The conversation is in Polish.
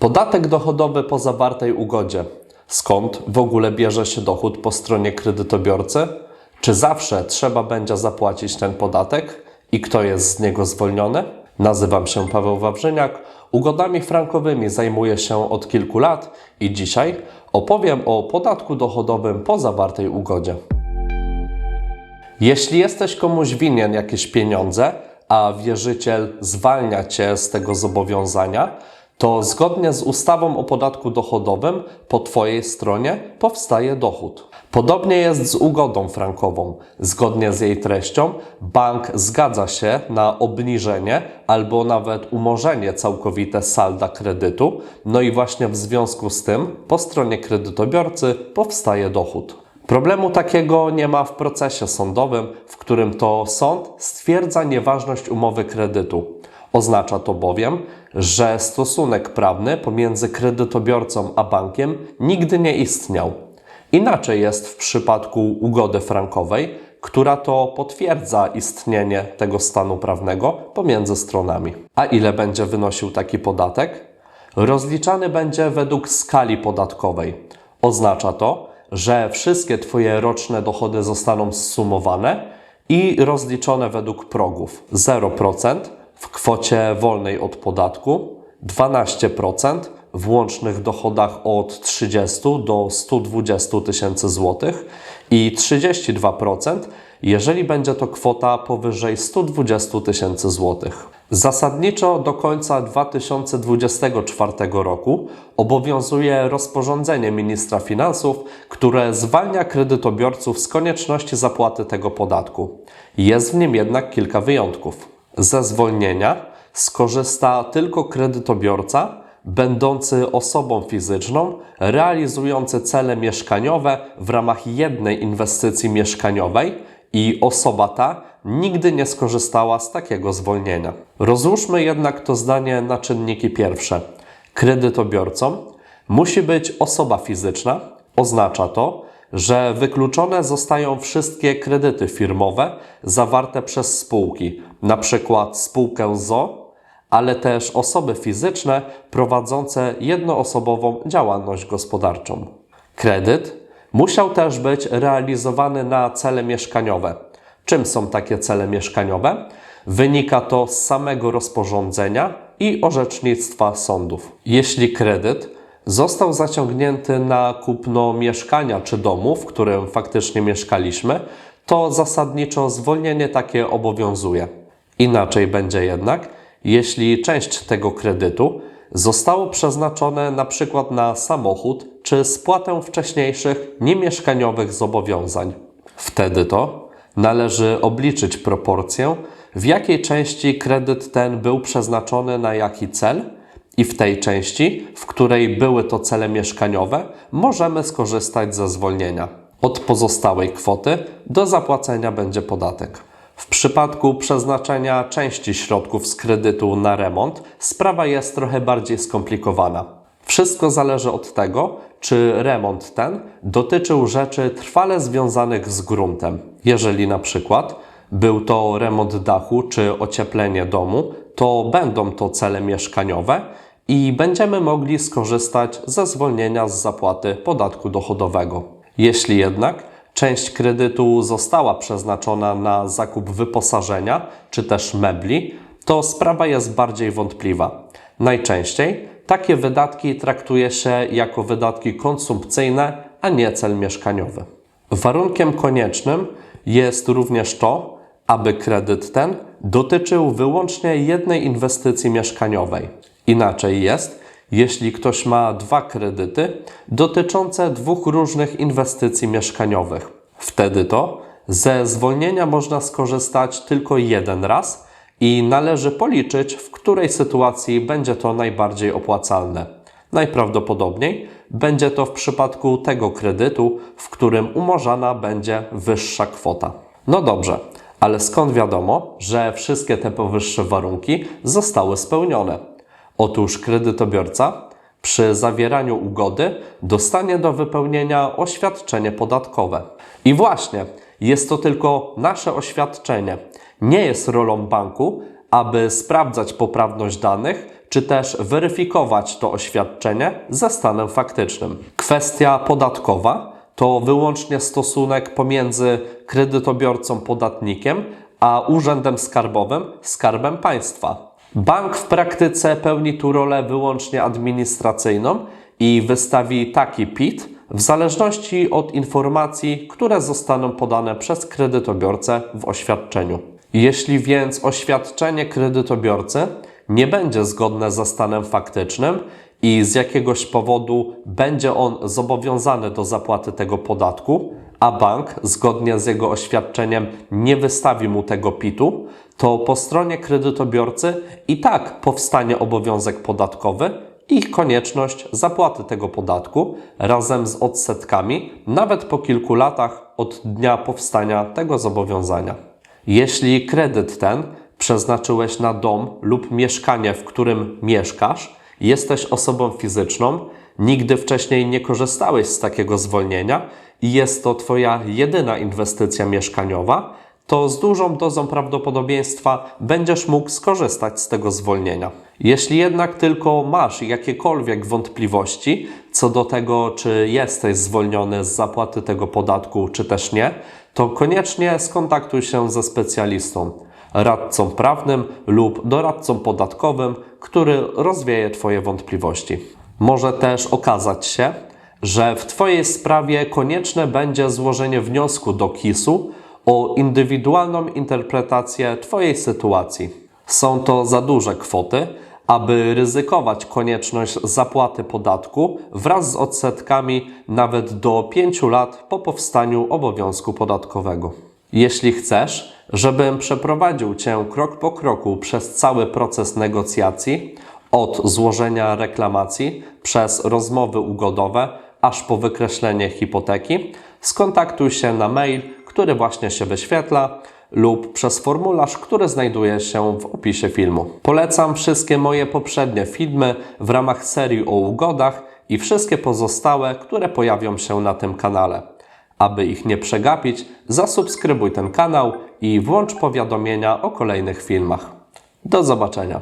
Podatek dochodowy po zawartej ugodzie. Skąd w ogóle bierze się dochód po stronie kredytobiorcy? Czy zawsze trzeba będzie zapłacić ten podatek i kto jest z niego zwolniony? Nazywam się Paweł Wawrzyniak. Ugodami frankowymi zajmuję się od kilku lat i dzisiaj opowiem o podatku dochodowym po zawartej ugodzie. Jeśli jesteś komuś winien jakieś pieniądze, a wierzyciel zwalnia cię z tego zobowiązania, to zgodnie z ustawą o podatku dochodowym po Twojej stronie powstaje dochód. Podobnie jest z ugodą frankową. Zgodnie z jej treścią, bank zgadza się na obniżenie albo nawet umorzenie całkowite salda kredytu, no i właśnie w związku z tym po stronie kredytobiorcy powstaje dochód. Problemu takiego nie ma w procesie sądowym, w którym to sąd stwierdza nieważność umowy kredytu. Oznacza to bowiem, że stosunek prawny pomiędzy kredytobiorcą a bankiem nigdy nie istniał. Inaczej jest w przypadku ugody frankowej, która to potwierdza istnienie tego stanu prawnego pomiędzy stronami. A ile będzie wynosił taki podatek? Rozliczany będzie według skali podatkowej. Oznacza to, że wszystkie Twoje roczne dochody zostaną zsumowane i rozliczone według progów 0% w kwocie wolnej od podatku, 12% w łącznych dochodach od 30 do 120 tysięcy złotych i 32%, jeżeli będzie to kwota powyżej 120 tysięcy złotych. Zasadniczo do końca 2024 roku obowiązuje rozporządzenie ministra finansów, które zwalnia kredytobiorców z konieczności zapłaty tego podatku. Jest w nim jednak kilka wyjątków. Ze zwolnienia skorzysta tylko kredytobiorca będący osobą fizyczną realizujący cele mieszkaniowe w ramach jednej inwestycji mieszkaniowej i osoba ta nigdy nie skorzystała z takiego zwolnienia. Rozłóżmy jednak to zdanie na czynniki pierwsze. Kredytobiorcą musi być osoba fizyczna. Oznacza to, że wykluczone zostają wszystkie kredyty firmowe zawarte przez spółki, na przykład spółkę ZO, ale też osoby fizyczne prowadzące jednoosobową działalność gospodarczą. Kredyt musiał też być realizowany na cele mieszkaniowe. Czym są takie cele mieszkaniowe? Wynika to z samego rozporządzenia i orzecznictwa sądów. Jeśli kredyt został zaciągnięty na kupno mieszkania czy domu, w którym faktycznie mieszkaliśmy, to zasadniczo zwolnienie takie obowiązuje. Inaczej będzie jednak, jeśli część tego kredytu zostało przeznaczone na przykład na samochód czy spłatę wcześniejszych niemieszkaniowych zobowiązań. Wtedy to należy obliczyć proporcję, w jakiej części kredyt ten był przeznaczony na jaki cel i w tej części, w której były to cele mieszkaniowe, możemy skorzystać ze zwolnienia. Od pozostałej kwoty do zapłacenia będzie podatek. W przypadku przeznaczenia części środków z kredytu na remont, sprawa jest trochę bardziej skomplikowana. Wszystko zależy od tego, czy remont ten dotyczył rzeczy trwale związanych z gruntem. Jeżeli na przykład był to remont dachu czy ocieplenie domu, to będą to cele mieszkaniowe i będziemy mogli skorzystać ze zwolnienia z zapłaty podatku dochodowego. Jeśli jednak część kredytu została przeznaczona na zakup wyposażenia czy też mebli, to sprawa jest bardziej wątpliwa. Najczęściej takie wydatki traktuje się jako wydatki konsumpcyjne, a nie cel mieszkaniowy. Warunkiem koniecznym jest również to, aby kredyt ten dotyczył wyłącznie jednej inwestycji mieszkaniowej. Inaczej jest, jeśli ktoś ma dwa kredyty dotyczące dwóch różnych inwestycji mieszkaniowych. Wtedy to ze zwolnienia można skorzystać tylko jeden raz i należy policzyć, w której sytuacji będzie to najbardziej opłacalne. Najprawdopodobniej będzie to w przypadku tego kredytu, w którym umorzana będzie wyższa kwota. No dobrze, ale skąd wiadomo, że wszystkie te powyższe warunki zostały spełnione? Otóż kredytobiorca przy zawieraniu ugody dostanie do wypełnienia oświadczenie podatkowe. I właśnie, jest to tylko nasze oświadczenie. Nie jest rolą banku, aby sprawdzać poprawność danych, czy też weryfikować to oświadczenie ze stanem faktycznym. Kwestia podatkowa to wyłącznie stosunek pomiędzy kredytobiorcą podatnikiem a urzędem skarbowym skarbem państwa. Bank w praktyce pełni tu rolę wyłącznie administracyjną i wystawi taki PIT w zależności od informacji, które zostaną podane przez kredytobiorcę w oświadczeniu. Jeśli więc oświadczenie kredytobiorcy nie będzie zgodne ze stanem faktycznym i z jakiegoś powodu będzie on zobowiązany do zapłaty tego podatku, a bank zgodnie z jego oświadczeniem nie wystawi mu tego PIT-u, to po stronie kredytobiorcy i tak powstanie obowiązek podatkowy i konieczność zapłaty tego podatku razem z odsetkami, nawet po kilku latach od dnia powstania tego zobowiązania. Jeśli kredyt ten przeznaczyłeś na dom lub mieszkanie, w którym mieszkasz, jesteś osobą fizyczną, nigdy wcześniej nie korzystałeś z takiego zwolnienia i jest to Twoja jedyna inwestycja mieszkaniowa, to z dużą dozą prawdopodobieństwa będziesz mógł skorzystać z tego zwolnienia. Jeśli jednak tylko masz jakiekolwiek wątpliwości co do tego, czy jesteś zwolniony z zapłaty tego podatku, czy też nie, to koniecznie skontaktuj się ze specjalistą, radcą prawnym lub doradcą podatkowym, który rozwieje Twoje wątpliwości. Może też okazać się, że w Twojej sprawie konieczne będzie złożenie wniosku do KIS-u o indywidualną interpretację Twojej sytuacji. Są to za duże kwoty, aby ryzykować konieczność zapłaty podatku wraz z odsetkami nawet do 5 lat po powstaniu obowiązku podatkowego. Jeśli chcesz, żebym przeprowadził Cię krok po kroku przez cały proces negocjacji, od złożenia reklamacji przez rozmowy ugodowe, aż po wykreślenie hipoteki, skontaktuj się na mail, który właśnie się wyświetla, lub przez formularz, który znajduje się w opisie filmu. Polecam wszystkie moje poprzednie filmy w ramach serii o ugodach i wszystkie pozostałe, które pojawią się na tym kanale. Aby ich nie przegapić, zasubskrybuj ten kanał i włącz powiadomienia o kolejnych filmach. Do zobaczenia.